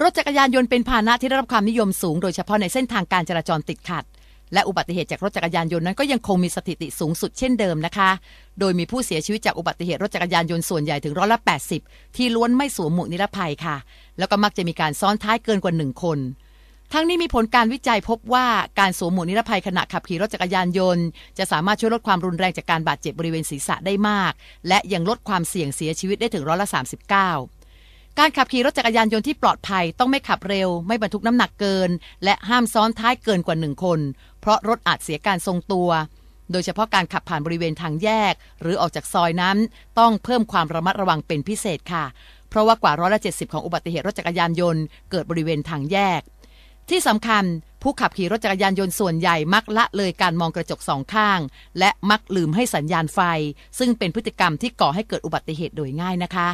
รถจักรยานยนต์เป็นพาหนะที่ได้รับความนิยมสูง โดยเฉพาะในเส้นทางการจราจรติดขัด และอุบัติเหตุจากรถจักรยานยนต์นั้นก็ยังคงมีสถิติสูงสุดเช่นเดิมนะคะ โดยมีผู้เสียชีวิตจากอุบัติเหตุรถจักรยานยนต์ส่วนใหญ่ถึงร้อยละ80 ที่ล้วนไม่สวมหมวกนิรภัยค่ะ แล้วก็มักจะมีการซ้อนท้ายเกินกว่าหนึ่งคนทั้งนี้มีผลการวิจัยพบว่าการสวมหมวกนิรภัยขณะขับขี่รถจักรยานยนต์ จะสามารถช่วยลดความรุนแรงจากการบาดเจ็บบริเวณศีรษะได้มาก และยังลดความเสี่ยงเสียชีวิตได้ถึงร้อยละ39 การขับขี่รถจักรยานยนต์ที่ปลอดภัยต้องไม่ขับเร็ว ไม่บรรทุกน้ำหนักเกิน และห้ามซ้อนท้ายเกินกว่าหนึ่งคน เพราะรถอาจเสียการทรงตัว โดยเฉพาะการขับผ่านบริเวณทางแยก หรือออกจากซอยนั้น ต้องเพิ่มความระมัดระวังเป็นพิเศษค่ะ เพราะว่ากว่าร้อยละ70ของอุบัติเหตุรถจักรยานยนต์เกิดบริเวณทางแยก ที่สำคัญ ผู้ขับขี่รถจักรยานยนต์ส่วนใหญ่มักละเลยการมองกระจกสองข้าง และมักลืมให้สัญญาณไฟ ซึ่งเป็นพฤติกรรมที่ก่อให้เกิดอุบัติเหตุโดยง่ายนะคะ